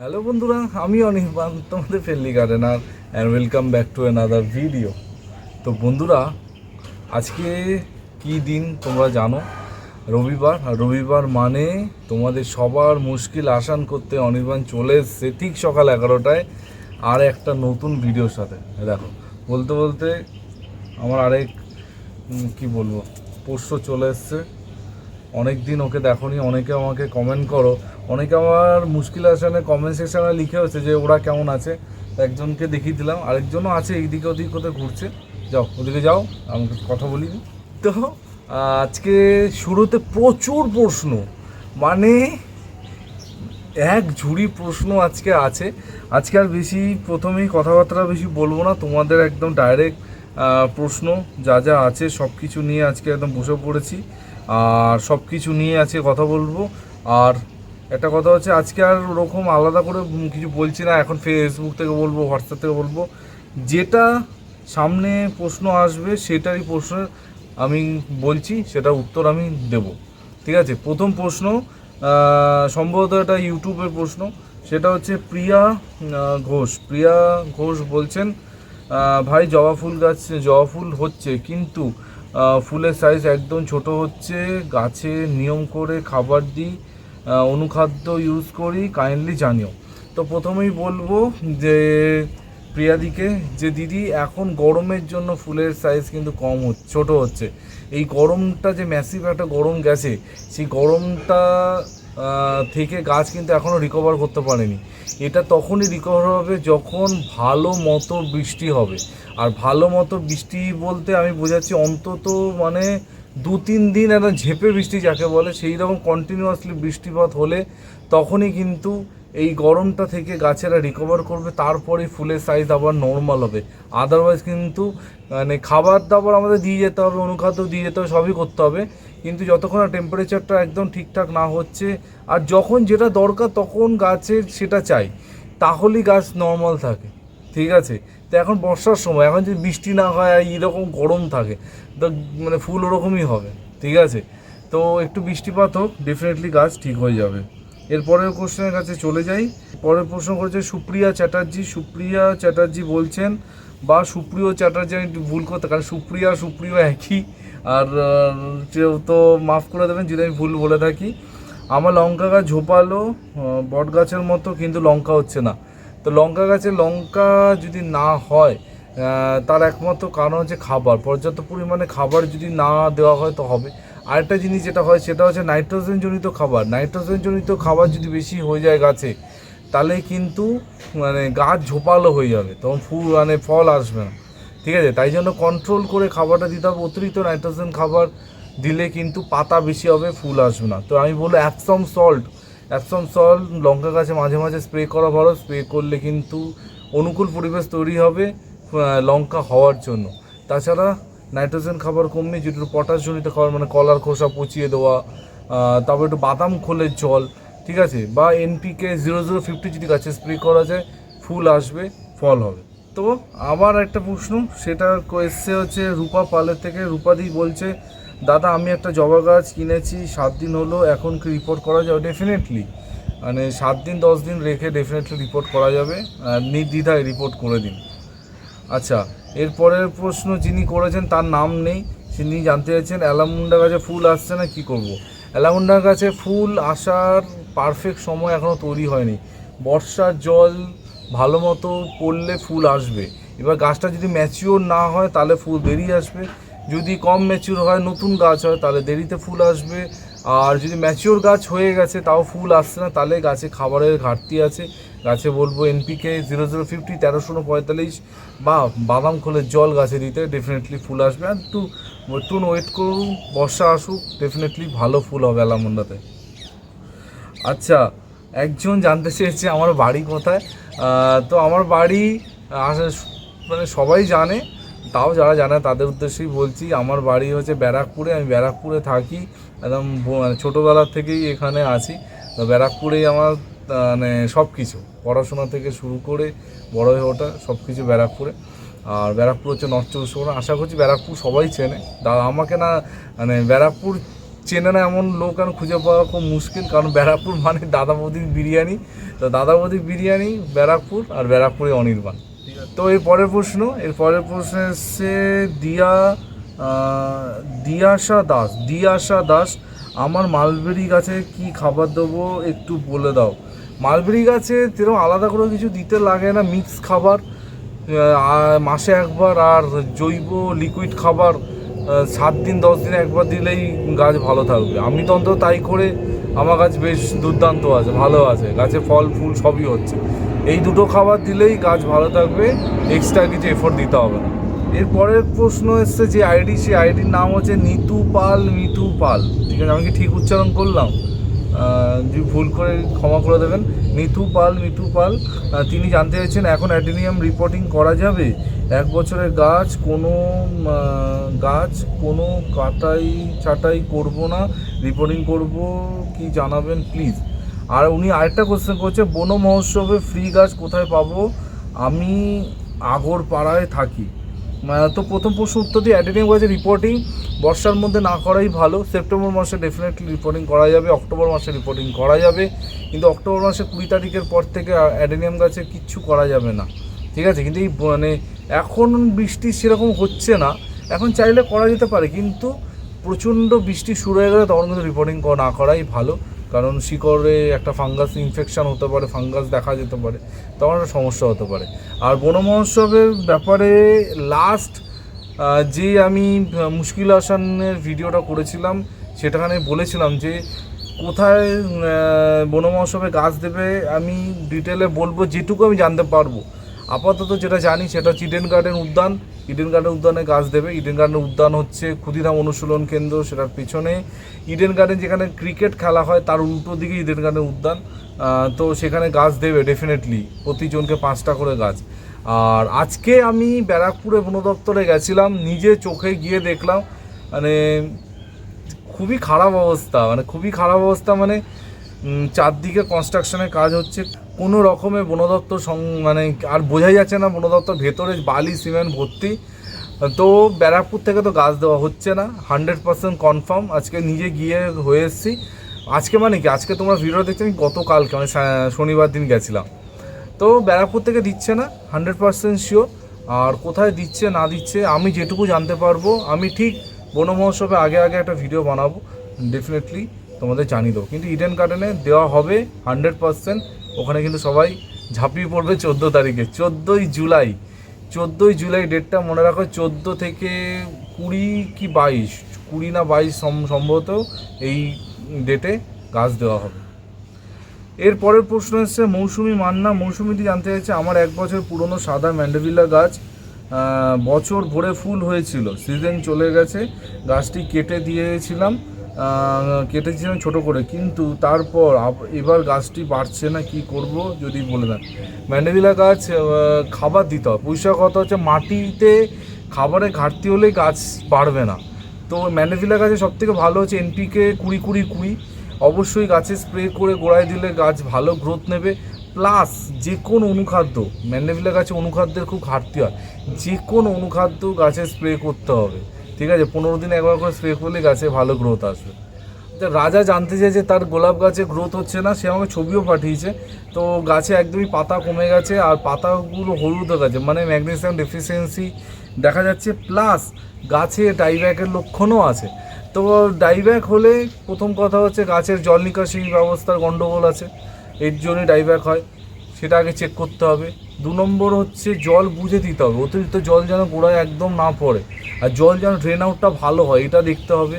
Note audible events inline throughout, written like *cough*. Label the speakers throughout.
Speaker 1: Hello বন্ধুরা আমি অনির্বাণ, তোমাদের fellow gardener and welcome back to another video তো বন্ধুরা, আজকে কি দিন তোমরা জানো? রবিবার, আর রবিবার মানে তোমাদের সবার মুশকিল আসান করতে অনির্বাণ চলে এসছে ঠিক সকাল এগারোটায় আর একটা নতুন ভিডিওর সাথে। দেখো, বলতে বলতে আমার আরেক কি বলব, পোষ্য চলে এসছে। অনেক দিন ওকে দেখোনি, অনেকে আমাকে কমেন্ট করো। অনেকে আমার মুশকিল আসানে কমেন্ট সেকশনে লিখে হচ্ছে যে ওরা কেমন আছে। একজনকে দেখিয়ে দিলাম, আরেকজনও আছে এইদিকে ওদিক কোথায় ঘুরছে। যাও, ওদিকে যাও আমাকে কথা বলি তো, আজকে শুরুতে প্রচুর প্রশ্ন। মানে এক ঝুড়ি প্রশ্ন আজকে আছে। আজকে আর বেশি প্রথমেই কথাবার্তা বেশি বলব না, তোমাদের একদম ডাইরেক্ট প্রশ্ন, যা যা আছে সব কিছু নিয়ে আজকে একদম বসে পড়েছি। আর সব কিছু নিয়ে আজকে কথা বলব। আর একটা কথা হচ্ছে, আজকে আর ওরকম আলাদা করে কিছু বলছি না। এখন ফেসবুক থেকে বলব হোয়াটসঅ্যাপ থেকে বলব। যেটা সামনে প্রশ্ন আসবে, সেটারই প্রশ্ন আমি বলছি সেটা উত্তর আমি দেব। ঠিক আছে? প্রথম প্রশ্ন সম্ভবত এটা ইউটিউবের প্রশ্ন। সেটা হচ্ছে, প্রিয়া ঘোষ। প্রিয়া ঘোষ বলছেন ভাই, জবা ফুল গাছ, জবা ফুল হচ্ছে, কিন্তু ফুলের সাইজ একদম ছোট হচ্ছে। গাছে নিয়ম করে খাবার দিই অনুখাদ্য ইউজ করি কাইন্ডলি জানিও। তো প্রথমেই বলব যে, প্রিয়াদিকে যে দিদি, এখন গরমের জন্য ফুলের সাইজ কিন্তু কম হচ্ছে, ছোটো হচ্ছে। এই গরমটা যে ম্যাসিভ একটা গরম গেছে, সেই গরমটা থেকে গাছ কিন্তু এখনও রিকভার করতে পারেনি। এটা তখনই রিকভার হবে যখন ভালো মতো বৃষ্টি হবে। আর ভালো মতো বৃষ্টি বলতে আমি বোঝাচ্ছি অন্তত মানে দু তিন দিন একটা ঝেপে বৃষ্টি যাকে বলে, সেই রকম কন্টিনিউয়াসলি বৃষ্টিপাত হলে তখনই কিন্তু এই গরমটা থেকে গাছেরা রিকভার করবে, তারপরে ফুলের সাইজ আবার নর্মাল হবে। আদারওয়াইজ কিন্তু মানে খাবার দাবার আমাদের দিয়ে যেতে হবে, অনুখাদ্য দিয়ে যেতে হবে, সবই করতে হবে। কিন্তু যতক্ষণ না টেম্পারেচারটা একদম ঠিকঠাক না হচ্ছে, আর যখন যেটা দরকার তখন গাছের সেটা চাই, তাহলেই গাছ নর্মাল থাকে, ঠিক আছে? তো এখন বর্ষার সময়, এখন যদি বৃষ্টি না হয় আর এইরকম গরম থাকে, তো মানে ফুল ওরকমই হবে, ঠিক আছে? তো একটু বৃষ্টিপাত হোক ডেফিনেটলি গাছ ঠিক হয়ে যাবে। এরপরের কোশ্চেনের কাছে চলে যাই। পরের প্রশ্ন করেছে সুপ্রিয়া চ্যাটার্জি। সুপ্রিয়া চ্যাটার্জি বলছেন, বা সুপ্রিয় চ্যাটার্জি, আমি ভুল করতে, কারণ সুপ্রিয়া সুপ্রিয় একই। আর কেউ তো মাফ করে দেবেন, যদি আমি ভুল বলে থাকি। আমার লঙ্কা গাছ ঝোপালো বট গাছের মতো, কিন্তু লঙ্কা হচ্ছে না। তো লঙ্কা গাছে লঙ্কা যদি না হয় তার একমাত্র কারণ হচ্ছে খাবার। পর্যাপ্ত পরিমাণে খাবার যদি না দেওয়া হয়, তো হবে। আরেকটা জিনিস যেটা হয়, সেটা হচ্ছে নাইট্রোজেন জনিত খাবার। নাইট্রোজেন জনিত খাবার যদি বেশি হয়ে যায় গাছে, তাহলে কিন্তু মানে গাছ ঝোপালো হয়ে যাবে। তখন ফুল মানে ফল আসবে না। ঠিক আছে, তাই জন্য কন্ট্রোল করে খাবারটা দিতে হবে, অতিরিক্ত নাইট্রোজেন খাবার দিলে কিন্তু পাতা বেশি হবে, ফুল আসবে না। তো আমি বলব অ্যাপসম সল্ট অ্যাপসম সল্ট লঙ্কা গাছে মাঝে মাঝে স্প্রে করা ভালো স্প্রে করলে কিন্তু অনুকূল পরিবেশ তৈরি হবে লঙ্কা হওয়ার জন্য। তাছাড়া নাইট্রোজেন খাবার কমিয়ে যেটা পটাশ জনিত খাবার মানে কলার খোসা পচিয়ে দেওয়া তারপর একটু বাদাম খোলের জল, ঠিক আছে? বা এনপিকে জিরো জিরো ফিফটি যদি গাছে স্প্রে করা যায়, ফুল আসবে, ফল হবে। তো আবার একটা প্রশ্ন, সেটা এসছে হচ্ছে রূপা পালের থেকে। রূপাদি বলছে, দাদা, আমি একটা জবা গাছ কিনেছি, সাত দিন হলো, এখন কি রিপোর্ট করা যাবে? ডেফিনেটলি মানে সাত দিন, দশ দিন রেখে ডেফিনেটলি রিপোর্ট করা যাবে নির্দ্বিধায় রিপোর্ট করে দিন। আচ্ছা এরপরের প্রশ্ন যিনি করেছেন, তার নাম নেই, তিনি জানতে চাইছেন, অ্যালামুন্ডা গাছে ফুল আসছে না, কি করব। অ্যালামুন্ডা গাছে ফুল আসার পারফেক্ট সময় এখনও তৈরি হয়নি। বর্ষার জল ভালো মতো পড়লে ফুল আসবে। এবার গাছটা যদি ম্যাচিওর না হয়, তাহলে ফুল বেরিয়ে আসবে। যদি কম ম্যাচিওর হয়, নতুন গাছ হয়, তাহলে দেরিতে ফুল আসবে। আর যদি ম্যাচিওর গাছ হয়ে গেছে, তাও ফুল আসছে না, তাহলে গাছে খাবারের ঘাটতি আছে। গাছে বলব এনপিকে জিরো জিরো ফিফটি তেরোশো পঁয়তাল্লিশ বা বাদাম খোলের জল গাছে দিতে ডেফিনেটলি ফুল আসবে। আর একটু একটু ওয়েট করুন, বর্ষা আসুক ডেফিনেটলি ভালো ফুল হবে অ্যালামন্ডাতে আচ্ছা একজন জানতে চেয়েছে আমার বাড়ি কোথায়। তো আমার বাড়ি মানে সবাই জানে, তাও যারা জানে তাদের উদ্দেশ্যেই বলছি, আমার বাড়ি হচ্ছে ব্যারাকপুরে, আমি ব্যারাকপুরে থাকি, একদম মানে ছোটোবেলা থেকেই এখানে আছি। তো ব্যারাকপুরেই আমার মানে সব কিছু পড়াশোনা থেকে শুরু করে বড় হয়ে ওঠা সব কিছু ব্যারাকপুরে। আর ব্যারাকপুর হচ্ছে নর্থ চব্বিশ পরগনা। আশা করছি ব্যারাকপুর সবাই চেনে। দা আমাকে না মানে ব্যারাকপুর চেনে না এমন লোক আর খুঁজে পাওয়া খুব মুশকিল, কারণ ব্যারাকপুর মানে দাদা বৌদির বিরিয়ানি। তো দাদা বৌদির বিরিয়ানি, ব্যারাকপুর আর ব্যারাকপুরে অনির্বাণ। তো এর পরের প্রশ্ন, এর পরের প্রশ্ন এসছে দিয়া দিয়াশা দাস। দিয়াশা দাস, আমার মালবেরি গাছে কি খাবার দেবো একটু বলে দাও। মালবেরি গাছে তেরো আলাদা করে কিছু দিতে লাগে না মিক্স খাবার। মাসে একবার আর জৈব লিকুইড খাবার সাত দিন, দশ দিন একবার দিলেই গাছ ভালো থাকবে। আমি তো অন্তত তাই করে আমার গাছ বেশ দুর্দান্ত আছে, ভালো আছে। গাছে ফল, ফুল সবই হচ্ছে। এই দুটো খাবার দিলেই গাছ ভালো থাকবে এক্সট্রা কিছু এফোর্ট দিতে হবে না। এরপরের প্রশ্ন এসছে যে আইডি সেই আইডির নাম হচ্ছে নিতু পাল মিতু পাল। ঠিক আছে, আমি কি ঠিক উচ্চারণ করলাম? যদি ভুল করে ক্ষমা করে দেবেন। মিথু পাল মিথু পাল তিনি জানতে চাইছেন এখন অ্যাডিনিয়াম রিপোর্টিং করা যাবে? এক বছরের গাছ, কোনো গাছ, কোনো কাটাই ছাটাই করব না রিপোর্টিং করব কি জানাবেন প্লিজ আর উনি আরেকটা কোশ্চেন করছে, বন মহোৎসবে ফ্রি গাছ কোথায় পাবো? আমি আগর পাড়ায় থাকি। তো প্রথম প্রশ্ন উত্তর দিয়ে অ্যাডিনিয়াম গাছের রিপোর্টিং বর্ষার মধ্যে না করাই ভালো। সেপ্টেম্বর মাসে ডেফিনেটলি রিপোর্টিং করা যাবে। অক্টোবর মাসে রিপোর্টিং করা যাবে। কিন্তু অক্টোবর মাসে কুড়ি তারিখের পর থেকে অ্যাডেনিয়াম গাছে কিচ্ছু করা যাবে না। ঠিক আছে? কিন্তু এই মানে এখন বৃষ্টি সেরকম হচ্ছে না। এখন চাইলে করা যেতে পারে। কিন্তু প্রচণ্ড বৃষ্টি শুরু হয়ে গেলে তখন কিন্তু রিপোর্টিং না করাই ভালো। কারণ শিকড়ে একটা ফাঙ্গাস ইনফেকশান হতে পারে ফাঙ্গাস দেখা যেতে পারে, তখন একটা সমস্যা হতে পারে। আর বন মহোৎসবের ব্যাপারে লাস্ট যে আমি মুশকিল আসানের ভিডিওটা করেছিলাম সেটাখানে বলেছিলাম যে কোথায় বন মহোৎসবে গাছ দেবে, আমি ডিটেলে বলব, যেটুকু আমি জানতে পারব। আপাতত যেটা জানি, সেটা হচ্ছে ইডেন গার্ডেন উদ্যান ইডেন গার্ডেন উদ্যানে গাছ দেবে। ইডেন গার্ডেন উদ্যান হচ্ছে ক্ষুদিরাম অনুশীলন কেন্দ্র, সেটার পিছনে। ইডেন গার্ডেন যেখানে ক্রিকেট খেলা হয়, তার উল্টো দিকে ইডেন গার্ডেন উদ্যান। তো সেখানে গাছ দেবে ডেফিনেটলি প্রতিজনকে পাঁচটা করে গাছ। আর আজকে আমি ব্যারাকপুরে বন দপ্তরে গেছিলাম, নিজে চোখে গিয়ে দেখলাম মানে খুবই খারাপ অবস্থা মানে খুবই খারাপ অবস্থা মানে চারদিকে কনস্ট্রাকশনের কাজ হচ্ছে। কোনো রকমে বন দপ্তর সং- মানে আর বোঝাই যাচ্ছে না বন দপ্তর ভেতরে বালি, সিমেন্ট ভর্তি। তো ব্যারাকপুর থেকে তো গাছ দেওয়া হচ্ছে না হান্ড্রেড পার্সেন্ট কনফার্ম আজকে নিজে গিয়ে হয়ে এসেছি। আজকে মানে কি? আজকে তোমরা ভিডিও দেখছ আমি গতকালকে মানে শনিবার দিন গেছিলাম। তো ব্যারাকপুর থেকে দিচ্ছে না হান্ড্রেড পার্সেন্ট শিওর আর কোথায় দিচ্ছে, না দিচ্ছে, আমি যেটুকু জানতে পারব, আমি ঠিক বন মহোৎসবে আগে আগে একটা ভিডিও বানাবো। ডেফিনেটলি তোমাদের জানিয়ে দেবো। কিন্তু ইডেন গার্ডেনে দেওয়া হবে হান্ড্রেড পার্সেন্ট ওখানে কিন্তু সবাই ঝাঁপিয়ে পড়বে চোদ্দ তারিখে। চোদ্দোই জুলাই চোদ্দোই জুলাই ডেটটা মনে রাখো, চোদ্দ থেকে কুড়ি কি বাইশ, কুড়ি না বাইশ সম- সম্ভবত এই ডেটে গাছ দেওয়া হবে। এর পরের প্রশ্ন এসছে, মৌসুমি মান্না, মৌসুমিটি জানতে চাইছে, আমার এক বছর পুরনো সাদা ম্যান্ডেভিলা গাছ বছর ভরে ফুল হয়েছিল সিজন চলে গেছে, গাছটি কেটে দিয়েছিলাম কেটেছিলাম ছোট করে। কিন্তু তারপর এবার গাছটি বাড়ছে না, কি করব যদি বলে দেন। ম্যান্ডেভিলা গাছ খাবার দিতে হবে। পরিষ্কার কথা হচ্ছে, মাটিতে খাবারের ঘাটতি হলে গাছ বাড়বে না। তো ম্যান্ডেভিলা গাছে সব থেকে ভালো হচ্ছে, এনপিকে কুড়ি কুড়ি কুড়ি। অবশ্যই গাছে স্প্রে করে গোড়ায় দিলে গাছ ভালো গ্রোথ নেবে। প্লাস যে কোনো অনুখাদ্য ম্যান্ডেভিলা গাছে অনুখাদ্যের খুব ঘাটতি হয়। যে কোনো অনুখাদ্য গাছে স্প্রে করতে হবে। ঠিক আছে, পনেরো দিন একবার করে স্প্রে করলে গাছে ভালো গ্রোথ আসবে। রাজা জানতে চেয়েছে তার গোলাপ গাছে গ্রোথ হচ্ছে না, সে আমাকে ছবিও পাঠিয়েছে। তো গাছে একদমই পাতা কমে গেছে আর পাতাগুলো হলুদ হয়ে গেছে মানে ম্যাগনেসিয়াম ডেফিসিয়েন্সি দেখা যাচ্ছে। প্লাস গাছে ডাইব্যাকের লক্ষণও আছে। তো ডাইব্যাক হলে প্রথম কথা হচ্ছে গাছের জল নিকাশি ব্যবস্থার গণ্ডগোল আছে, এর জন্যই ডাইব্যাক হয়, সেটা আগে চেক করতে হবে। দু নম্বর হচ্ছে জল বুঝে দিতে হবে। অতিরিক্ত জল যেন গোড়ায় একদম না পড়ে। আর জল যেন ড্রেন আউটটা ভালো হয়, এটা দেখতে হবে।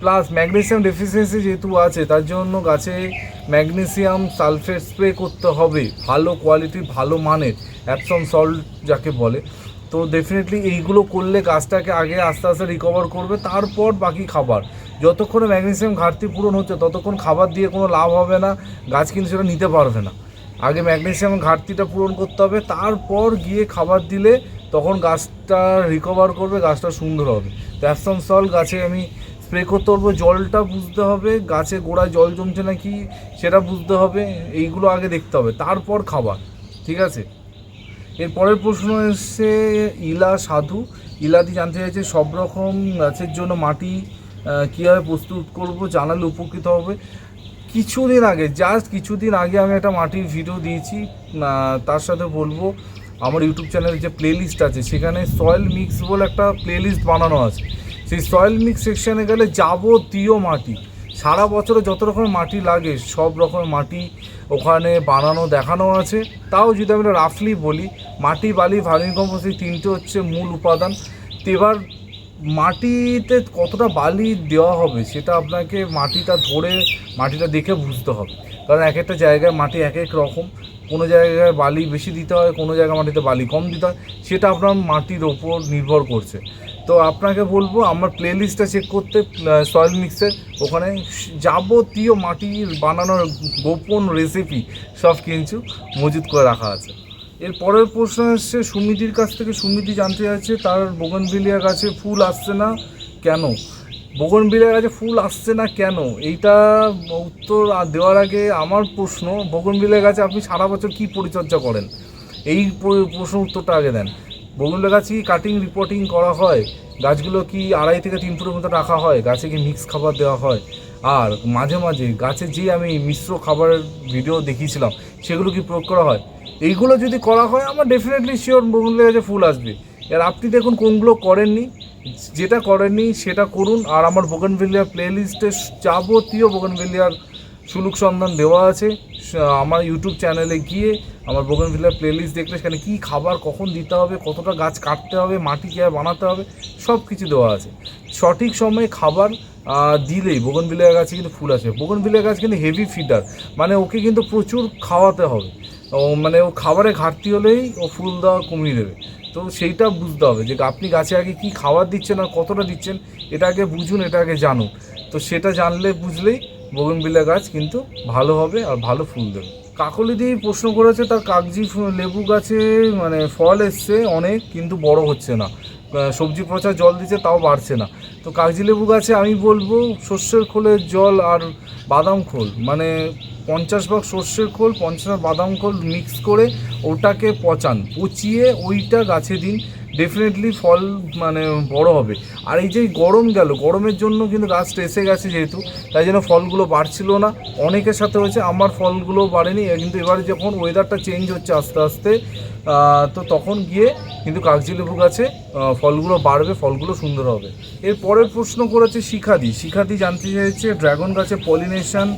Speaker 1: প্লাস ম্যাগনেসিয়াম ডেফিসিয়েন্সি যেহেতু আছে, তার জন্য গাছে ম্যাগনেসিয়াম সালফেট স্প্রে করতে হবে। ভালো কোয়ালিটির ভালো মানের অ্যাপসম সল্ট যাকে বলে। তো ডেফিনেটলি এইগুলো করলে গাছটাকে আগে আস্তে আস্তে রিকভার করবে, তারপর বাকি খাবার। যতক্ষণে ম্যাগনেসিয়াম ঘাটতি পূরণ হচ্ছে, ততক্ষণ খাবার দিয়ে কোনো লাভ হবে না, গাছ কিন্তু সেটা নিতে পারবে না। আগে ম্যাগনেসিয়াম ঘাটতিটা পূরণ করতে হবে, তারপর গিয়ে খাবার দিলে তখন গাছটা রিকভার করবে, গাছটা সুন্দর হবে। তো সল গাছে আমি স্প্রে করতে পারব জলটা বুঝতে হবে, গাছে গোড়ায় জল জমছে নাকি সেটা বুঝতে হবে, এইগুলো আগে দেখতে হবে, তারপর খাবার, ঠিক আছে? এর পরের প্রশ্ন এসছে, ইলা সাধু, ইলাদি জানতে চাইছে সব রকম গাছের জন্য মাটি কীভাবে প্রস্তুত করব, জানালে উপকৃত হবে। কিছুদিন আগে জাস্ট কিছুদিন আগে আমি একটা মাটির ভিডিও দিয়েছি। তার সাথে বলব, আমার ইউটিউব চ্যানেলে যে প্লেলিস্ট আছে, সেখানে সয়েল মিক্স বলে একটা প্লেলিস্ট বানানো আছে। সেই সয়েল মিক্স সেকশানে গেলে যাবতীয় মাটি, সারা বছরে যত রকমের মাটি লাগে, সব রকমের মাটি ওখানে বানানো, দেখানো আছে। তাও যদি আমরা রাফলি বলি, মাটি, বালি ভার্মি কম্পোস্ট এই তিনটে হচ্ছে মূল উপাদান। তো এবার মাটিতে কতটা বালি দেওয়া হবে সেটা আপনাকে মাটিটা ধরে, মাটিটা দেখে বুঝতে হবে। কারণ এক একটা জায়গায় মাটি এক এক রকম। কোনো জায়গায় বালি বেশি দিতে হয়, কোনো জায়গায় মাটিতে বালি কম দিতে হয়। সেটা আপনার মাটির ওপর নির্ভর করছে। তো আপনাকে বলব, আমার প্লে লিস্টটা চেক করতে সয়েল মিক্সের ওখানে যাবতীয় মাটির বানানোর গোপন রেসিপি সব কিছু মজুত করে রাখা আছে। এর পরের প্রশ্ন এসছে, সুমিতির কাছ থেকে সুমিতি জানতে চাইছে, তার বোগনভিলিয়া গাছে ফুল আসছে না কেন? বোগনভিলিয়া গাছে ফুল আসছে না কেন? এইটা উত্তর দেওয়ার আগে আমার প্রশ্ন বোগনভিলিয়া গাছে আপনি সারা বছর কি পরিচর্যা করেন? এই প্রশ্ন উত্তরটা আগে দেন। বগুনলা গাছ কি কাটিং রিপোর্টিং করা হয়? গাছগুলো কি আড়াই থেকে তিন ফুটের মতো রাখা হয়? গাছে কি মিক্স খাবার দেওয়া হয়? আর মাঝে মাঝে গাছে যে আমি মিশ্র খাবারের ভিডিও দেখিয়েছিলাম, সেগুলো কি প্রয়োগ করা হয়? এইগুলো যদি করা হয়, আমার ডেফিনেটলি শিওর বগুনলা গাছে ফুল আসবে। এর আপনি দেখুন কোনগুলো করেননি, যেটা করেননি সেটা করুন। আর আমার বগনভেলিয়ার প্লে লিস্টে যাবতীয় বোগনভেলিয়ার সুলুক সন্ধান দেওয়া আছে আমার ইউটিউব চ্যানেলে গিয়ে আমার বোগনভিলার প্লেলিস্ট দেখলে সেখানে কী খাবার কখন দিতে হবে, কতটা গাছ কাটতে হবে, মাটি কীভাবে বানাতে হবে সব কিছু দেওয়া আছে। সঠিক সময়ে খাবার দিলেই বোগনভিলিয়া গাছে কিন্তু ফুল আসে বোগনভিলিয়া গাছ কিন্তু হেভি ফিডার মানে ওকে কিন্তু প্রচুর খাওয়াতে হবে। মানে ও খাবারে ঘাটতি হলেই ও ফুল দেওয়া কমিয়ে দেবে। তো সেইটা বুঝতে হবে যে আপনি গাছে আগে কি খাবার দিচ্ছেন আর কতটা দিচ্ছেন, এটা আগে বুঝুন, এটা আগে জানুন। তো সেটা জানলে বুঝলেই বগনবিলা গাছ কিন্তু ভালো হবে আর ভালো ফুল দেবে। কাকলি দিয়ে প্রশ্ন করেছে, তার কাগজি লেবু গাছে মানে ফল এসছে অনেক, কিন্তু বড় হচ্ছে না। সবজি পচা জল দিচ্ছে, তাও বাড়ছে না। তো কাগজি লেবু গাছে আমি বলব, সর্ষের খোলের জল আর বাদাম খোল মানে পঞ্চাশ ভাগ সর্ষের খোল, পঞ্চাশ বাদাম খোল মিক্স করে ওটাকে পচান, পচিয়ে ওইটা গাছে দিন। ডেফিনেটলি ফল মানে বড় হবে। আর এই যে গরম গেল, গরমের জন্য কিন্তু গাছটা এসে গেছে যেহেতু, তাই জন্য ফলগুলো বাড়ছিল না। অনেকের সাথে হয়েছে, আমার ফলগুলো বাড়েনি কিন্তু এবারে যখন ওয়েদারটা চেঞ্জ হচ্ছে আস্তে আস্তে তো তখন গিয়ে কিন্তু কাগজি লেবু গাছে ফলগুলো বাড়বে, ফলগুলো সুন্দর হবে। এর পরের প্রশ্ন করেছে শিখাদি। শিখাদি জানতে চাইছে ড্রাগন গাছে পলিনেশন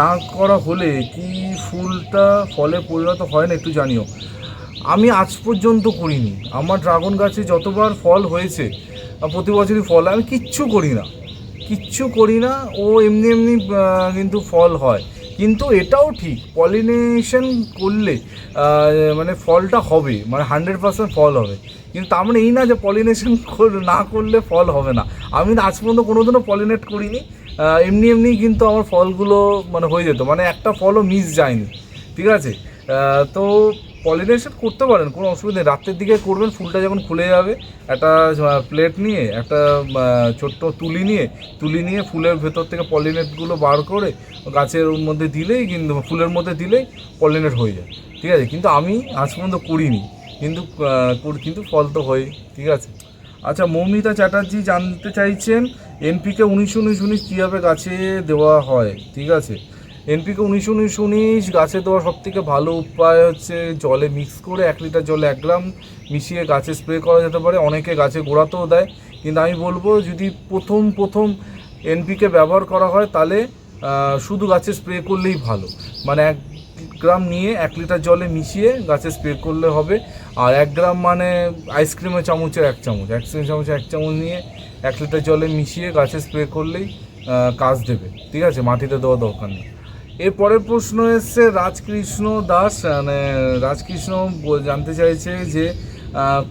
Speaker 1: না করা হলে কি ফুলটা ফলে পরিণত হয় না, একটু জানিও। আমি আজ পর্যন্ত করিনি। আমার ড্রাগন গাছে যতবার ফল হয়েছে প্রতি বছরই ফল, আমি কিচ্ছু করি না। কিচ্ছু করি না, ও এমনি এমনি কিন্তু ফল হয়। কিন্তু এটাও ঠিক পলিনেশন করলে মানে ফলটা হবে মানে হান্ড্রেড পার্সেন্ট ফল হবে। কিন্তু তার মানে এই না যে পলিনেশন না করলে ফল হবে না। আমি আজ পর্যন্ত কোনোদিনও পলিনেট করিনি এমনি এমনি কিন্তু আমার ফলগুলো মানে হয়ে যেত। মানে একটা ফলও মিস যায়নি। ঠিক আছে? তো পলিনেশন করতে পারেন, কোনো অসুবিধা নেই। রাত্রের দিকে করবেন, ফুলটা যখন খুলে যাবে, একটা প্লেট নিয়ে, একটা ছোট্ট তুলি নিয়ে তুলি নিয়ে ফুলের ভেতর থেকে পলিনেটগুলো বার করে গাছের মধ্যে দিলেই কিন্তু, ফুলের মধ্যে দিলেই পলিনেট হয়ে যায়। ঠিক আছে? কিন্তু আমি আজ পর্যন্ত করিনি। কিন্তু কিন্তু ফল তো হয় ঠিক আছে? আচ্ছা মৌমিতা চ্যাটার্জি জানতে চাইছেন, এনপিকে উনিশ উনিশ উনিশ কীভাবে গাছে দেওয়া হয়, ঠিক আছে? এনপিকে উনিশ উনিশ উনিশ, গাছে দেওয়ার সব থেকে ভালো উপায় হচ্ছে জলে মিক্স করে এক লিটার জলে এক গ্রাম মিশিয়ে গাছে স্প্রে করা যেতে পারে। অনেকে গাছে গোড়াতেও দেয়। কিন্তু আমি বলব, যদি প্রথম প্রথম এনপিকে ব্যবহার করা হয়, তাহলে শুধু গাছে স্প্রে করলেই ভালো। মানে এক গ্রাম নিয়ে এক লিটার জলে মিশিয়ে গাছে স্প্রে করলে হবে। আর এক গ্রাম মানে আইসক্রিমের চামচের এক চামচ। আইসক্রিম চামচের এক চামচ নিয়ে এক লিটার জলে মিশিয়ে গাছে স্প্রে করলেই কাজ দেবে। ঠিক আছে? মাটিতে দেওয়া দরকার নেই। এর পরের প্রশ্ন এসছে, রাজকৃষ্ণ দাস মানে রাজকৃষ্ণ জানতে চাইছে যে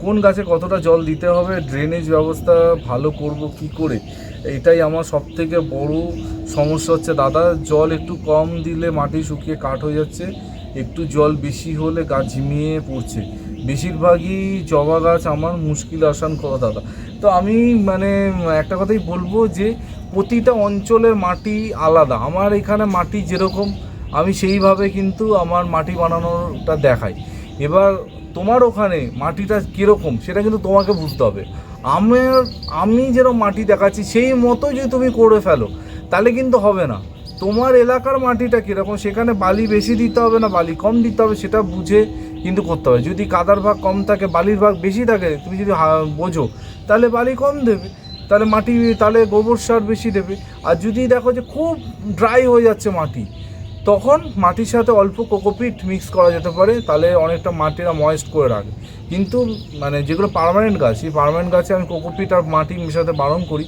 Speaker 1: কোন গাছে কতটা জল দিতে হবে ড্রেনেজ ব্যবস্থা ভালো করব কি করে? এটাই আমার সব থেকে বড় সমস্যা হচ্ছে, দাদা, জল একটু কম দিলে মাটি শুকিয়ে কাঠ হয়ে যাচ্ছে, একটু জল বেশি হলে গাছ ঝিমিয়ে পড়ছে। বেশিরভাগই জবা গাছ আমার মুশকিল আসান করা দাদা। তো আমি মানে একটা কথাই বলব যে প্রতিটা অঞ্চলের মাটি আলাদা। আমার এখানে মাটি যেরকম, আমি সেইভাবে কিন্তু আমার মাটি বানানোটা দেখাই। এবার তোমার ওখানে মাটিটা কীরকম, সেটা কিন্তু তোমাকে বুঝতে হবে। আমার, আমি যেরকম মাটি দেখাচ্ছি, সেই মতো যদি তুমি করে ফেলো, তাহলে কিন্তু হবে না। তোমার এলাকার মাটিটা কীরকম, সেখানে বালি বেশি দিতে হবে না, বালি কম দিতে হবে, সেটা বুঝে কিন্তু করতে হবে। যদি কাদার ভাগ কম থাকে, বালির ভাগ বেশি থাকে, তুমি যদি বোঝো তাহলে বালি কম দেবে, তাহলে মাটি, তাহলে গোবর সার বেশি দেবে। আর যদি দেখো যে খুব ড্রাই হয়ে যাচ্ছে মাটি, তখন মাটির সাথে অল্প কোকোপিট মিক্স করা যেতে পারে, তাহলে অনেকটা মাটিরা ময়েস্ট করে রাখে কিন্তু মানে যেগুলো পারমানেন্ট গাছ সেই পার্মানেন্ট গাছে আমি কোকোপিট আর মাটি মেশাতে বারণ করি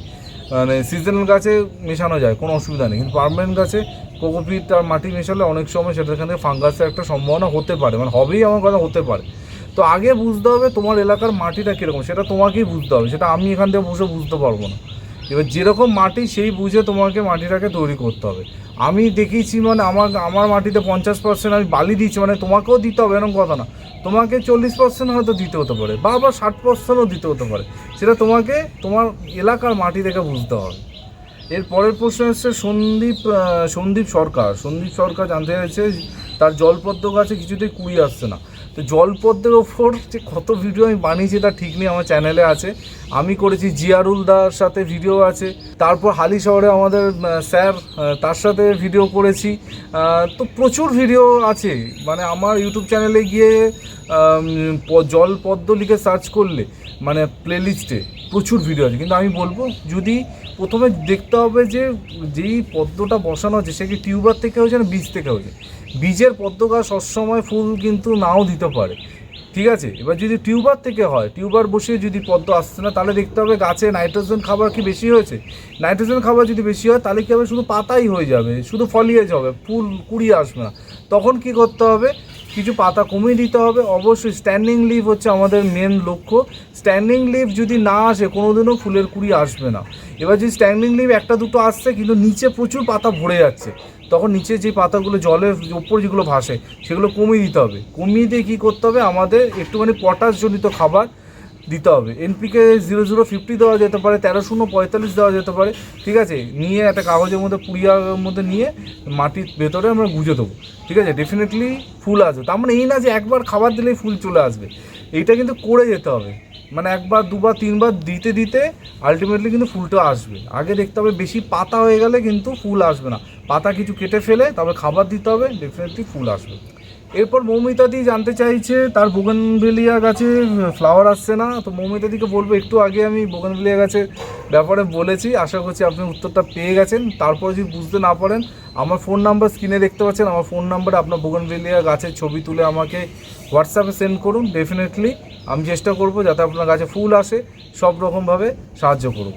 Speaker 1: মানে সিজনাল গাছে মেশানো যায়, কোনো অসুবিধা নেই। কিন্তু পার্মানেন্ট গাছে কোকোপিট আর মাটি মেশালে অনেক সময় সেটা এখানে ফাঙ্গাসের একটা সম্ভাবনা হতে পারে মানে হবেই আমার কথা হতে পারে। তো আগে বুঝতে হবে তোমার এলাকার মাটিটা কীরকম, সেটা তোমাকেই বুঝতে হবে, সেটা আমি এখান থেকে বসে বুঝতে পারব না। এবার যেরকম মাটি, সেই বুঝে তোমাকে মাটিটাকে তৈরি করতে হবে। আমি দেখিয়েছি মানে আমার আমার মাটিতে পঞ্চাশ পার্সেন্ট আমি বালি দিচ্ছি মানে তোমাকেও দিতে হবে, এরকম কথা না। তোমাকে চল্লিশ পার্সেন্ট হয়তো দিতে হতে পারে, বা আবার ষাট পার্সেন্টও দিতে হতে পারে। সেটা তোমাকে, তোমার এলাকার মাটি দেখে বুঝতে হবে। এর পরের প্রশ্ন এসছে, সন্দীপ সন্দীপ সরকার সন্দীপ সরকার জানতে চাইছে তার জলপদ্ম গাছে কিছুতেই কুড়ি আসছে না। তো জলপদ্মের ওপর যে কত ভিডিও আমি বানিয়েছি তা ঠিক নেই, আমার চ্যানেলে আছে। আমি করেছি জিয়ারুল দার সাথে ভিডিও আছে। তারপর হালি শহরে আমাদের স্যার তার সাথে ভিডিও করেছি। তো প্রচুর ভিডিও আছে। মানে আমার ইউটিউব চ্যানেলে গিয়ে জলপদ্ম জল পদ্ম লিখে সার্চ করলে মানে প্লেলিস্টে প্রচুর ভিডিও আছে। কিন্তু আমি বলব, যদি প্রথমে দেখতে হবে যে, যেই পদ্মটা বসানো হচ্ছে সে কি টিউবার থেকে হয়েছে না বীজ থেকে হয়েছে? বীজের পদ্ম গাছ সবসময় ফুল কিন্তু নাও দিতে পারে। ঠিক আছে? এবার যদি টিউবার থেকে হয়, টিউবার বসিয়ে যদি পদ্ম আসছে না, তাহলে দেখতে হবে গাছে নাইট্রোজেন খাবার কি বেশি হয়েছে? নাইট্রোজেন খাবার যদি বেশি হয়, তাহলে কি হবে? শুধু পাতাই হয়ে যাবে, শুধু ফলিয়েজ হবে, ফুল কুড়িয়ে আসবে না। তখন কি করতে হবে? কিছু পাতা কমিয়ে দিতে হবে। অবশ্যই স্ট্যান্ডিং লিভ হচ্ছে আমাদের মেন লক্ষ্য। স্ট্যান্ডিং লিভ যদি না আসে, কোনোদিনও ফুলের কুড়ি আসবে না। এবার যদি স্ট্যান্ডিং লিভ একটা দুটো আসছে, কিন্তু নিচে প্রচুর পাতা ভরে যাচ্ছে, তখন নিচে যে পাতাগুলো জলের ওপর যেগুলো ভাসে, সেগুলো কমিয়ে দিতে হবে। কমিয়ে দিয়ে কী করতে হবে? আমাদের একটুখানি পটাশজনিত খাবার দিতে হবে। এনপিকে জিরো জিরো ফিফটি দেওয়া যেতে পারে, তেরো শূন্য পঁয়তাল্লিশ দেওয়া যেতে পারে, ঠিক আছে? নিয়ে একটা কাগজের মধ্যে পুড়িয়ার মধ্যে নিয়ে মাটির ভেতরে আমরা গুঁজে দেবো, ঠিক আছে? ডেফিনেটলি ফুল আসবে। তার মানে এই না যে একবার খাবার দিলেই ফুল চলে আসবে। এইটা কিন্তু করে যেতে হবে। মানে একবার, দুবার, তিনবার দিতে দিতে আলটিমেটলি কিন্তু ফুলটা আসবে। আগে দেখতে হবে বেশি পাতা হয়ে গেলে কিন্তু ফুল আসবে না। পাতা কিছু কেটে ফেলে, তারপরে খাবার দিতে হবে ডেফিনেটলি ফুল আসবে। এরপর মৌমিতাদি জানতে চাইছে, তার বোগানভেলিয়া গাছে ফ্লাওয়ার আসছে না। তো মৌমিতাদিকে বলব, একটু আগে আমি বোগানভেলিয়া গাছের ব্যাপারে বলেছি, আশা করছি আপনি উত্তরটা পেয়ে গেছেন। তারপর যদি বুঝতে না পারেন, আমার ফোন নাম্বার স্ক্রিনে দেখতে পাচ্ছেন, আমার ফোন নাম্বারে আপনার বোগানভেলিয়া গাছের ছবি তুলে আমাকে হোয়াটসঅ্যাপে সেন্ড করুন। ডেফিনেটলি আমি চেষ্টা করব যাতে আপনার গাছে ফুল আসে, সব রকমভাবে সাহায্য করব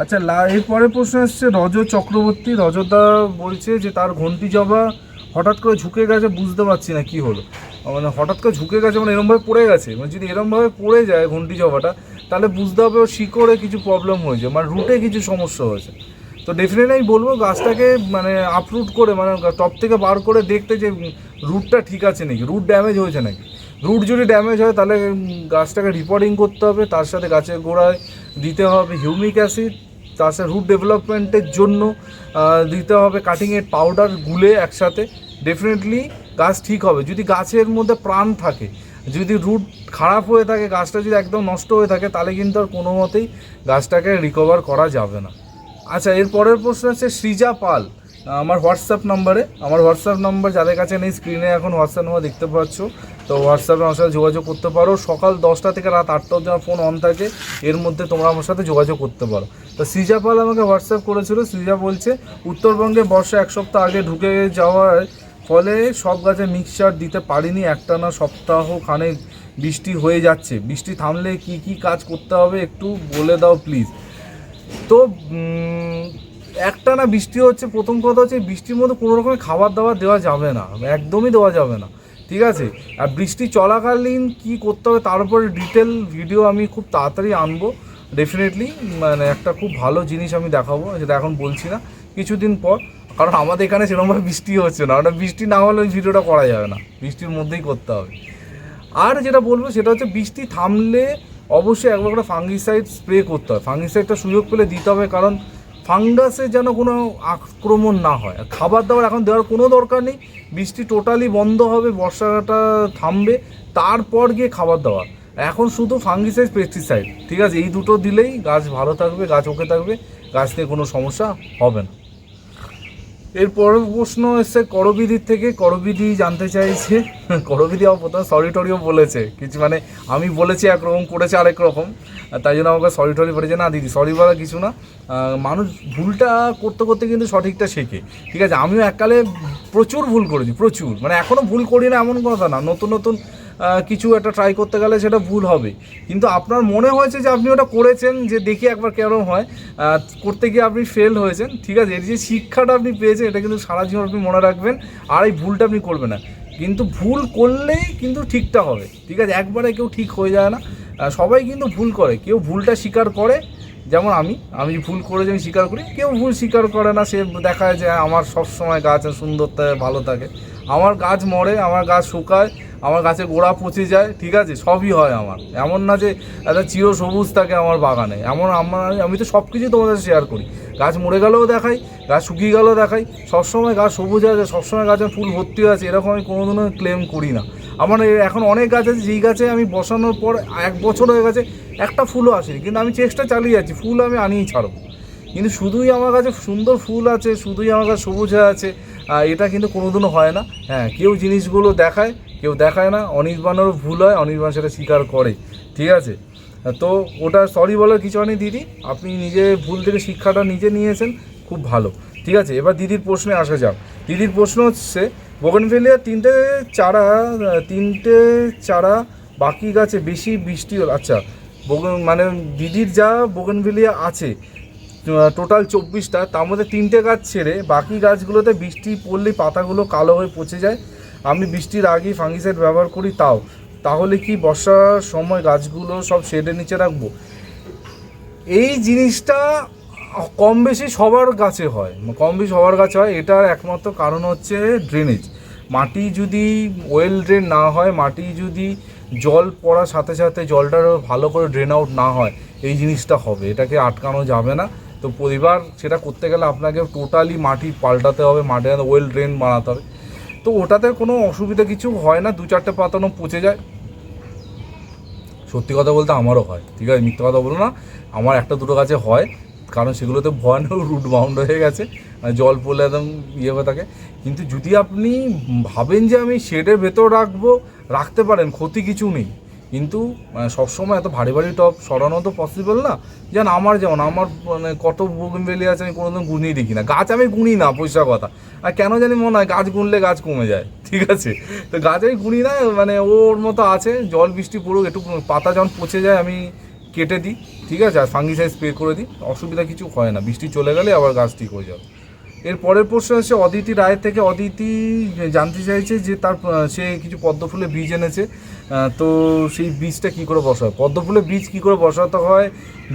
Speaker 1: আচ্ছা এরপরে প্রশ্ন এসছে রজ চক্রবর্তী। রজদা বলছে যে, তার ঘন্টি জবা হঠাৎ করে ঝুঁকে গেছে, বুঝতে পারছি না কি হলো। মানে হঠাৎ করে ঝুঁকে গেছে মানে এরমভাবে পড়ে গেছে। মানে যদি এরমভাবে পড়ে যায় ঘন্টি জবাটা তাহলে বুঝতে হবে শিকড়ে কিছু প্রবলেম হয়েছে মানে রুটে কিছু সমস্যা হয়েছে। তো ডেফিনেটলি আমি বলব গাছটাকে মানে আপরুট করে মানে টপ থেকে বার করে দেখতে যে রুটটা ঠিক আছে নাকি? রুট ড্যামেজ হয়েছে নাকি? রুট যদি ড্যামেজ হয়, তাহলে গাছটাকে রিপোর্টিং করতে হবে, তার সাথে গাছের গোড়ায় দিতে হবে হিউমিক অ্যাসিড তার সাথে রুট ডেভেলপমেন্টের জন্য দিতে হবে কাটিং এর পাউডার গুলে একসাথে। ডেফিনেটলি গাছ ঠিক হবে। যদি গাছের মধ্যে প্রাণ থাকে, যদি রুট খারাপ হয়ে থাকে, গাছটা যদি একদম নষ্ট হয়ে থাকে, তাহলে কিন্তু আর কোনো মতেই গাছটাকে রিকভার করা যাবে না। আচ্ছা এর পরের প্রশ্ন হচ্ছে সৃজা পাল, আমার হোয়াটসঅ্যাপ নাম্বারে আমার হোয়াটসঅ্যাপ নাম্বার যাদের কাছে নেই স্ক্রিনে এখন হোয়াটসঅ্যাপ নাম্বার দেখতে পাচ্ছ, তো হোয়াটসঅ্যাপে আমার সাথে যোগাযোগ করতে পারো। সকাল দশটা থেকে রাত আটটা অবধি আমার ফোন অন থাকে, এর মধ্যে তোমরা আমার সাথে যোগাযোগ করতে পারো। তো সৃজা পাল আমাকে হোয়াটসঅ্যাপ করেছিল, সৃজা বলছে, উত্তরবঙ্গে বর্ষা এক সপ্তাহ আগে ঢুকে যাওয়ার ফলে সব গাছে মিক্সচার দিতে পারিনি, একটা না সপ্তাহ খানেক বৃষ্টি হয়ে যাচ্ছে। বৃষ্টি থামলে কি কি কাজ করতে হবে একটু বলে দাও প্লিজ তো একটা না বৃষ্টি হচ্ছে, প্রথম কথা হচ্ছে বৃষ্টির মধ্যে কোনো রকমের খাবার দাবার দেওয়া যাবে না, একদমই দেওয়া যাবে না, ঠিক আছে? আর বৃষ্টি চলাকালীন কি করতে হবে তার উপরে ডিটেল ভিডিও আমি খুব তাড়াতাড়ি আনব। ডেফিনেটলি মানে একটা খুব ভালো জিনিস আমি দেখাবো, যেটা এখন বলছি না। কিছুদিন পর কারণ আমাদের এখানে সেরকমভাবে বৃষ্টি হচ্ছে না। ওটা বৃষ্টি না হলে ওই ভিডিওটা করা যাবে না। বৃষ্টির মধ্যেই করতে হবে। আর যেটা বলব সেটা হচ্ছে বৃষ্টি থামলে অবশ্যই একবার করে ফাঙ্গিসাইড স্প্রে করতে হয়। ফাঙ্গিসাইডটা সুযোগ পেলে দিতে হবে কারণ ফাঙ্গাসে যেন কোনো আক্রমণ না হয়। আর খাবার দাবার এখন দেওয়ার কোনো দরকার নেই। বৃষ্টি টোটালি বন্ধ হবে, বর্ষাটা থামবে, তারপর গিয়ে খাবার দাবার। এখন শুধু ফাঙ্গিসাইড, পেস্টিসাইড, ঠিক আছে? এই দুটো দিলেই গাছ ভালো থাকবে, গাছ ওকে থাকবে, গাছ নিয়ে কোনো সমস্যা হবে না। এরপর প্রশ্ন এসছে করবিদির থেকে করবিদি জানতে চাইছে। *laughs* করবিদি আমার প্রথমে সরি টরিও বলেছে। কিছু মানে আমি বলেছি একরকম, করেছে আরেক রকম। তাই জন্য আমাকে সরি টরি বলেছে, না দিদি সরি বলা কিছু না। মানুষ ভুলটা করতে করতে কিন্তু সঠিকটা শেখে। ঠিক আছে, আমিও এককালে প্রচুর ভুল করেছি, প্রচুর। মানে এখনও ভুল করি না এমন কথা না। নতুন নতুন কিছু একটা ট্রাই করতে গেলে সেটা ভুল হবে। কিন্তু আপনার মনে হয়েছে যে আপনি ওটা করেছেন, যে দেখি একবার কেমন হয় করতে গিয়ে আপনি ফেল হয়েছেন, ঠিক আছে? এর যে শিক্ষাটা আপনি পেয়েছেন, এটা কিন্তু সারা জীবন আপনি মনে রাখবেন, আর এই ভুলটা আপনি করবেন না। কিন্তু ভুল করলেই কিন্তু ঠিকটা হবে, ঠিক আছে? একবারে কেউ ঠিক হয়ে যায় না। সবাই কিন্তু ভুল করে। কেউ ভুলটা স্বীকার করে, যেমন আমি আমি ভুল করে আমি স্বীকার করি। কেউ ভুল স্বীকার করে না, সে দেখায় যে আমার সব সময় গাছ সুন্দর থাকে, ভালো থাকে। আমার গাছ মরে, আমার গাছ শুকায় আমার গাছে গোড়া পচে যায়, ঠিক আছে? সবই হয় আমার। এমন না যে একটা চির সবুজ থাকে আমার বাগানে। এমন আমার, আমি তো সব কিছুই তোমাদের শেয়ার করি। গাছ মরে গেলেও দেখাই, গাছ শুকিয়ে গেলেও দেখাই। সবসময় গাছ সবুজ আছে, সবসময় গাছে ফুল ভর্তি আছে, এরকম আমি কোনোদিনও ক্লেম করি না। আমার এখন অনেক গাছ আছে, যেই গাছে আমি বসানোর পর এক বছর হয়ে গেছে, একটা ফুলও আসেনি। কিন্তু আমি চেষ্টা চালিয়ে যাচ্ছি, ফুল আমি আনিয়েই ছাড়বো। কিন্তু শুধুই আমার কাছে সুন্দর ফুল আছে, শুধুই আমার কাছে সবুজ আছে এটা কিন্তু কোনোদিনও হয় না। হ্যাঁ কেউ জিনিসগুলো দেখায় কেউ দেখায় না, অনির্বাণেরও ভুল হয়, অনির্বাণ সেটা স্বীকার করে, ঠিক আছে? তো ওটা সরি বলার কিছু নেই দিদি। আপনি নিজে ভুল থেকে শিক্ষাটা নিজে নিয়েছেন, খুব ভালো, ঠিক আছে? এবার দিদির প্রশ্নে আসা যাক। দিদির প্রশ্ন হচ্ছে বোগেনভেলিয়া তিনটে চারা তিনটে চারা বাকি গাছে বেশি বৃষ্টি হল আচ্ছা মানে দিদির যা বোগেনভেলিয়া আছে টোটাল চব্বিশটা, তার মধ্যে তিনটে গাছ ছেড়ে বাকি গাছগুলোতে বৃষ্টি পড়লেই পাতাগুলো কালো হয়ে পচে যায় আমি বৃষ্টির আগেই ফাঙ্গিসাইড ব্যবহার করি তাও। তাহলে কি বর্ষার সময় গাছগুলো সব শেডের নিচে রাখব? এই জিনিসটা কম বেশি সবার গাছে হয়। কম বেশি সবার গাছে হয়, এটার একমাত্র কারণ হচ্ছে ড্রেনেজ মাটি যদি ওয়েল ড্রেন না হয়, মাটি যদি জল পড়ার সাথে সাথে জলটা ভালো করে ড্রেন আউট না হয়, এই জিনিসটা হবে। এটাকে আটকানো যাবে না। তো পরিবার, সেটা করতে গেলে আপনাকে টোটালি মাটি পাল্টাতে হবে, মাটি ওয়েল ড্রেন বানাতে হবে। তো ওটাতে কোনো অসুবিধা কিছু হয় না, দু চারটে পাতানো পচে যায়। সত্যি কথা বলতে আমারও হয়, ঠিক আছে? মিথ্যে কথা বলো না, আমার একটা দুটো গাছে হয়, কারণ সেগুলোতে ভয়ানক রুট বাউন্ড হয়ে গেছে জল পড়লে একদম ইয়ে হয়ে থাকে। কিন্তু যদি আপনি ভাবেন যে আমি শেডের ভেতর রাখব, রাখতে পারেন, ক্ষতি কিছু নেই। কিন্তু মানে সবসময় এত ভারী ভারী টপ সরানো তো পসিবল না। যেন আমার যেমন, আমার মানে কত বেলি আছে, আমি কোনোদিন গুনিয়ে দেখি না। গাছ আমি গুনি না পয়সা কথা। আর কেন জানি মনে হয় গাছ গুনলে গাছ কমে যায়, *laughs* ঠিক আছে? তো গাছ আমি গুনি না মানে ওর মতো আছে, জল বৃষ্টি পড়ুক, একটু পাতা যখন পচে যায়, আমি কেটে দিই, ঠিক আছে? আর ফাঙ্গিসাইড স্প্রে করে দিই, অসুবিধা কিছু হয় না, বৃষ্টি চলে গেলে আবার গাছ ঠিক হয়ে যাবে। এর পরের প্রশ্ন হচ্ছে, অদিতি রায়ের থেকে অদিতি জানতে চাইছে যে তার সে কিছু পদ্ম ফুলের বীজ এনেছে। তো সেই বীজটা কি করে বসায় পদ্ম ফুলের বীজ কি করে বসাতে হয়?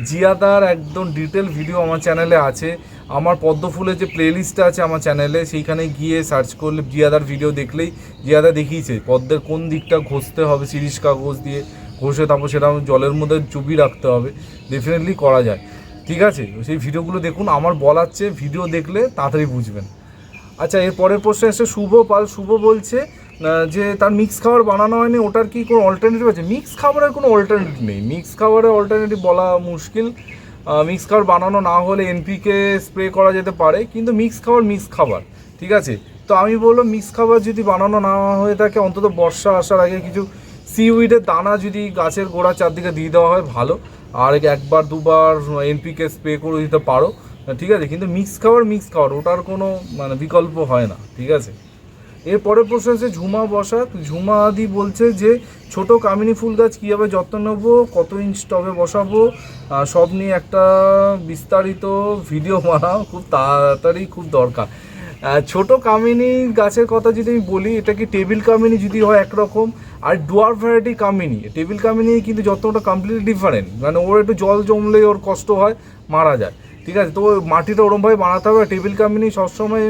Speaker 1: জিয়াদার একদম ডিটেল ভিডিও আমার চ্যানেলে আছে। আমার পদ্মফুলের যে প্লেলিস্টটা আছে আমার চ্যানেলে, সেইখানে গিয়ে সার্চ করলে জিয়াদার ভিডিও দেখলেই জিয়াদা দেখিয়েছে, পদ্মের কোন দিকটা ঘষতে হবে, সিরিজ কাগজ দিয়ে, ঘষে তারপর সেটা জলের মধ্যে চুপি রাখতে হবে। ডেফিনেটলি করা যায়। ঠিক আছে? সেই ভিডিওগুলো দেখুন, আমার বলার চেয়ে ভিডিও দেখলে তাড়াতাড়ি বুঝবেন। আচ্ছা এর পরের প্রশ্ন এসে শুভ পাল, শুভ বলছে যে তার মিক্স খাবার বানানো হয়নি, ওটার কি কোনো অল্টারনেটিভ আছে? মিক্স খাবারের কোনো অল্টারনেটিভ নেই। মিক্স খাবারের অল্টারনেটিভ বলা মুশকিল। মিক্স খাবার বানানো না হলে এনপিকে স্প্রে করা যেতে পারে, কিন্তু মিক্স খাবার মিক্স খাবার, ঠিক আছে? তো আমি বলব মিক্স খাবার যদি বানানো না হয়ে থাকে, অন্তত বর্ষা আসার আগে কিছু সিউইডের দানা যদি গাছের গোড়ার চারদিকে দিয়ে দেওয়া হয়, ভালো। আর একবার দুবার এনপিকে স্প্রে করে দিতে পারো। ঠিক আছে? কিন্তু মিক্স খাবার মিক্স খাবার, ওটার কোনো মানে বিকল্প হয় না। ঠিক আছে? এর পরের প্রশ্ন আছে ঝুমা বসাক ঝুমা আদি বলছে যে, ছোট কামিনী ফুল গাছ কীভাবে যত্ন নেব? কত ইঞ্চ টবে বসাবো? সব নিয়ে একটা বিস্তারিত ভিডিও বানাও। খুব তাড়াতাড়ি, খুব দরকার। ছোট কামিনী গাছের কথা যদি আমি বলি, এটা কি টেবিল কামিনী যদি হয় একরকম? আর ডুয়ার ভ্যারাইটি কামিনী, টেবিল কামিনী কিন্তু যত্নটা কমপ্লিটলি ডিফারেন্ট মানে ওর একটু জল জমলে ওর কষ্ট হয়, মারা যায়। ঠিক আছে? তো মাটিটা ওরমভাবে বানাতে হবে টেবিল কামিনী সবসময়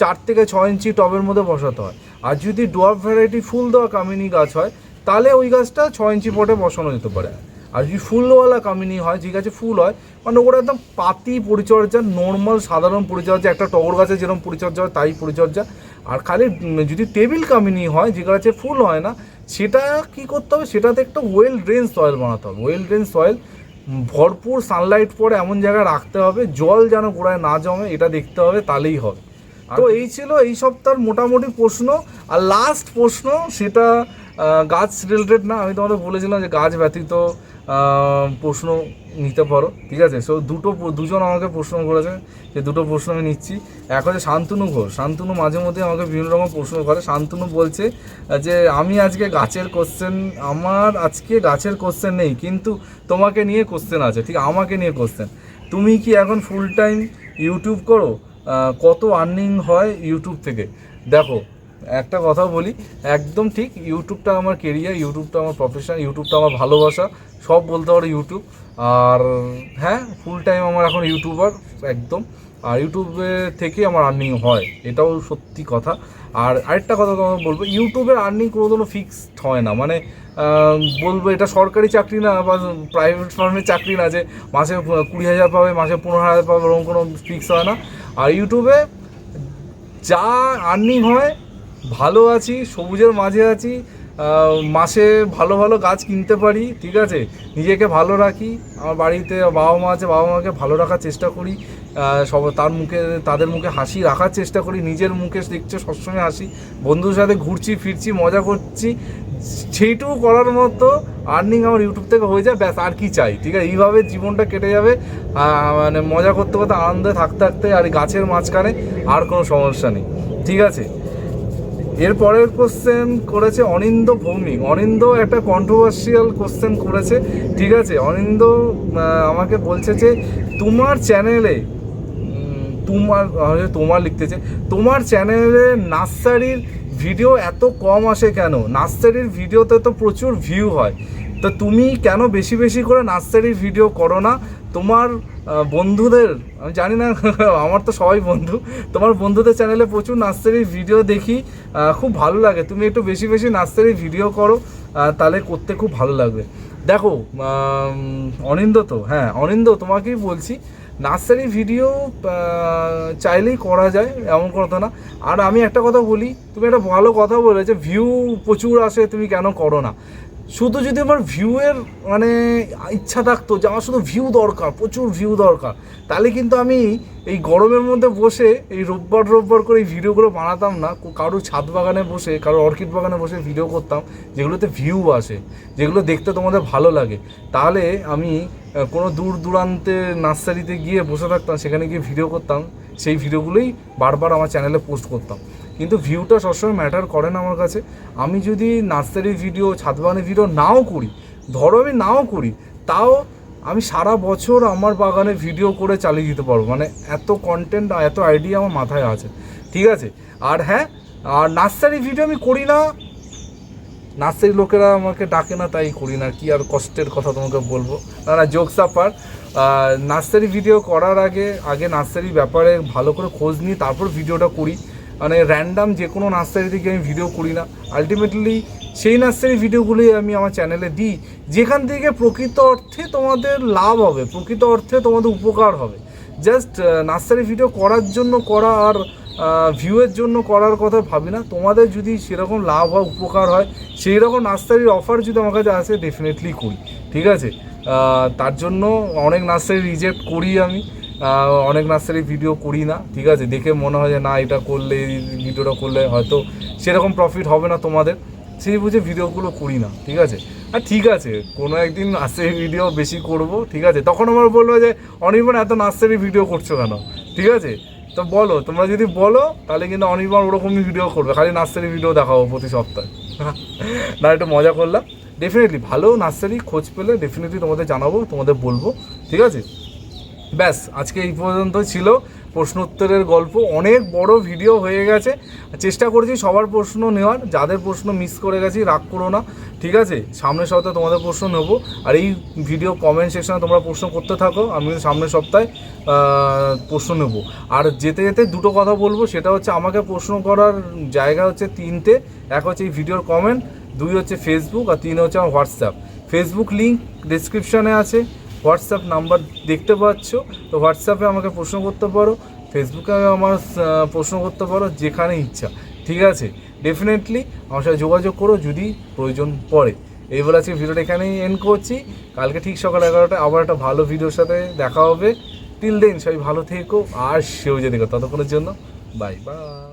Speaker 1: চার থেকে ছয় ইঞ্চি টবের মধ্যে বসাতে হয়। আর যদি ডোয়ার ভ্যারাইটি ফুল দেওয়া কামিনী গাছ হয়, তাহলে ওই গাছটা ছয় ইঞ্চি পটে বসানো যেতে পারে। আর যদি ফুলওয়ালা কামিনী হয় যে গাছে ফুল হয় মানে ওরা একদম পাতি পরিচর্যা নর্মাল সাধারণ পরিচর্যা, একটা টগর গাছে যেরকম পরিচর্যা হয়, তাই পরিচর্যা। আর খালি যদি টেবিল কামিনী হয়, যে গাছে ফুল হয় না, সেটা কি করতে হবে? সেটাতে একটা ওয়েল ড্রেন সয়েল বানাতে হবে। ওয়েল ড্রেন সয়েল ভরপুর সানলাইট পরে এমন জায়গায় রাখতে হবে, জল যেন গোড়ায় না জমে, এটা দেখতে হবে, তাহলেই হবে। তো এই ছিল এই সপ্তাহের মোটামুটি প্রশ্ন। আর লাস্ট প্রশ্ন, সেটা গাছ রিলেটেড না, আমি তোমাদের বলেছিলাম যে গাছ ব্যতীত প্রশ্ন নিতে পারো, ঠিক আছে? সো দুটো দুজন আমাকে প্রশ্ন করেছে যে দুটো প্রশ্ন আমি নিচ্ছি। এক হচ্ছে শান্তনু ঘোষ। শান্তনু মাঝে মধ্যে আমাকে বিভিন্ন রকম প্রশ্ন করে। শান্তনু বলছে যে আমি আজকে গাছের কোশ্চেন আমার আজকে গাছের কোশ্চেন নেই, কিন্তু তোমাকে নিয়ে কোশ্চেন আছে, ঠিক? আমাকে নিয়ে কোশ্চেন তুমি কি এখন ফুল টাইম ইউটিউব করো? কত আর্নিং হয় ইউটিউব থেকে? দেখো একটা কথা বলি, একদম ঠিক, ইউটিউবটা আমার কেরিয়ার ইউটিউবটা আমার প্রফেশন ইউটিউবটা আমার ভালোবাসা, সব বলতে পারো ইউটিউব। আর হ্যাঁ ফুল টাইম আমার এখন ইউটিউবার, একদম। আর ইউটিউবে থেকে আমার আর্নিং হয়, এটাও সত্যি কথা। আর আরেকটা কথা তোমাকে বলব ইউটিউবের আর্নিং কোনোদিনও ফিক্সড হয় না। মানে বলব এটা সরকারি চাকরি না, বা প্রাইভেট ফার্মের চাকরি না, যে মাসে কুড়ি হাজার পাবে, মাসে পনেরো হাজার পাবে এরকম কোনো ফিক্স হয় না। আর ইউটিউবে যা আর্নিং হয় ভালো আছি, সবুজের মাঝে আছি মাসে ভালো ভালো গাছ কিনতে পারি, ঠিক আছে? নিজেকে ভালো রাখি, আমার বাড়িতে বাবা মা আছে, বাবা মাকে ভালো রাখার চেষ্টা করি সব তার মুখে, তাদের মুখে হাসি রাখার চেষ্টা করি, নিজের মুখে দেখছ সবসময় হাসি, বন্ধুদের সাথে ঘুরছি, ফিরছি, মজা করছি, সেইটুকু করার মতো আর্নিং আমার ইউটিউব থেকে হয়ে যায়, ব্যাস, আর কি চাই, ঠিক আছে? এইভাবে জীবনটা কেটে যাবে মানে মজা করতে করতে আনন্দে থাকতে থাকতে আর গাছের মাঝখানে আর কোনো সমস্যা নেই, ঠিক আছে? এর পরের কোশ্চেন করেছে অনিন্দ ভৌমিক। অনিন্দ একটা কন্ট্রোভার্সিয়াল কোশ্চেন করেছে। ঠিক আছে, অনিন্দ আমাকে বলছে যে, তোমার চ্যানেলে তোমার তোমার লিখতেছে তোমার চ্যানেলে নার্সারির ভিডিও এত কম আসে কেন? নার্সারির ভিডিওতে তো প্রচুর ভিউ হয়। তো তুমি কেন বেশি বেশি করে নার্সারির ভিডিও করো না? তোমার বন্ধুদের, আমি জানি না, *laughs* আমার তো সবাই বন্ধু। তোমার বন্ধুদের চ্যানেলে প্রচুর নার্সারির ভিডিও দেখি। খুব ভালো লাগে। তুমি একটু বেশি বেশি নার্সারির ভিডিও করো। তাহলে করতে খুব ভালো লাগবে। দেখো অনিন্দ তো হ্যাঁ অনিন্দ, তোমাকেই বলছি, নার্সারি ভিডিও চাইলেই করা যায়, এমন কথা না। আর আমি একটা কথা বলি, তুমি একটা ভালো কথা বলেছে ভিউ প্রচুর আসে, তুমি কেন করো না? শুধু যদি আমার ভিউয়ের মানে ইচ্ছা থাকতো যে আমার শুধু ভিউ দরকার, প্রচুর ভিউ দরকার, তাহলে কিন্তু আমি এই গরমের মধ্যে বসে, এই রোববার রোববার করে এই ভিডিওগুলো বানাতাম না। কো- কারও ছাদ বাগানে বসে, কারও অর্কিড বাগানে বসে ভিডিও করতাম, যেগুলোতে ভিউ আসে, যেগুলো দেখতে তোমাদের ভালো লাগে। তাহলে আমি কোনো দূর দূরান্তে নার্সারিতে গিয়ে বসে থাকতাম, সেখানে গিয়ে ভিডিও করতাম, সেই ভিডিওগুলোই বারবার আমার চ্যানেলে পোস্ট করতাম। কিন্তু ভিউটা সবসময় ম্যাটার করে না আমার কাছে। আমি যদি নার্সারি ভিডিও ছাদ বাগানের ভিডিও নাও করি, ধরো আমি নাও করি, তাও আমি সারা বছর আমার বাগানে ভিডিও করে চালিয়ে দিতে পারব। মানে এত কন্টেন্ট এত আইডিয়া আমার মাথায় আছে। ঠিক আছে? আর হ্যাঁ আর নার্সারি ভিডিও আমি করি না। নার্সারি লোকেরা আমাকে ডাকে না, তাই করি না। কি আর কষ্টের কথা তোমাকে বলব? না জোকস আপার নার্সারি ভিডিও করার আগে আগে নার্সারি ব্যাপারে ভালো করে খোঁজ নিই তারপর ভিডিওটা করি। মানে র্যান্ডাম যে কোনো নার্সারি থেকে আমি ভিডিও করি না। আলটিমেটলি সেই নার্সারি ভিডিওগুলোই আমি আমার চ্যানেলে দিই। যেখান থেকে প্রকৃত অর্থে তোমাদের লাভ হবে, প্রকৃত অর্থে তোমাদের উপকার হবে। জাস্ট নার্সারি ভিডিও করার জন্য করা আর ভিউয়ের জন্য করার কথা ভাবি না। তোমাদের যদি সেরকম লাভ হয়, উপকার হয় সেই রকম নার্সারির অফার যদি আমার কাছে আসে ডেফিনেটলি করি। ঠিক আছে? তার জন্য অনেক নার্সারি রিজেক্ট করি আমি। অনেক নার্সারি ভিডিও করি না, ঠিক আছে? দেখে মনে হয় যে, না, এটা করলে, ভিডিওটা করলে হয়তো সেরকম প্রফিট হবে না তোমাদের। সেই বুঝে ভিডিওগুলো করি না, ঠিক আছে? আর ঠিক আছে, কোনো একদিন নার্সারি ভিডিও বেশি করব, ঠিক আছে? তখন আমার বলব যে, অনির্বাণ, এত নার্সারি ভিডিও করছ কেন? ঠিক আছে? তো বলো, তোমরা যদি বলো, তাহলে কিন্তু অনির্বাণ ওরকমই ভিডিও করবে, খালি নার্সারি ভিডিও দেখাবো প্রতি সপ্তাহে। না, একটু মজা করলাম। ডেফিনেটলি ভালো নার্সারি খোঁজ পেলে ডেফিনেটলি তোমাদের জানাব, তোমাদের বলব, ঠিক আছে? ব্যাস, আজকে এই পর্যন্ত ছিল প্রশ্ন উত্তরের গল্প। অনেক বড় ভিডিও হয়ে গেছে। চেষ্টা করেছি সবার প্রশ্ন নেওয়ার। যাদের প্রশ্ন মিস করে গেছি, রাগ করো না। ঠিক আছে? সামনের সপ্তাহে তোমাদের প্রশ্ন নেব। আর এই ভিডিও কমেন্ট সেকশনে তোমরা প্রশ্ন করতে থাকো। আমি সামনের সপ্তাহে প্রশ্ন নেব। আর যেতে যেতে দুটো কথা বলব। সেটা হচ্ছে আমাকে প্রশ্ন করার জায়গা হচ্ছে তিনটে। এক হচ্ছে এই ভিডিওর কমেন্ট দুই হচ্ছে ফেসবুক আর তিন হচ্ছে আমার হোয়াটসঅ্যাপ ফেসবুক লিঙ্ক ডিসক্রিপশনে আছে। হোয়াটসঅ্যাপ নাম্বার দেখতে পাচ্ছ। তো হোয়াটসঅ্যাপে আমাকে প্রশ্ন করতে পারো, ফেসবুকে আমার প্রশ্ন করতে পারো যেখানে ইচ্ছা, ঠিক আছে? ডেফিনেটলি আমার সাথে যোগাযোগ করো যদি প্রয়োজন পড়ে। এইবার আজকে ভিডিওটা এখানেই এন্ড করছি। কালকে ঠিক সকাল এগারোটায় আবার একটা ভালো ভিডিওর সাথে দেখা হবে। টিল দেন সবাই ভালো থেকো, আর সেও যে দেখো ততক্ষণের জন্য বাই বাই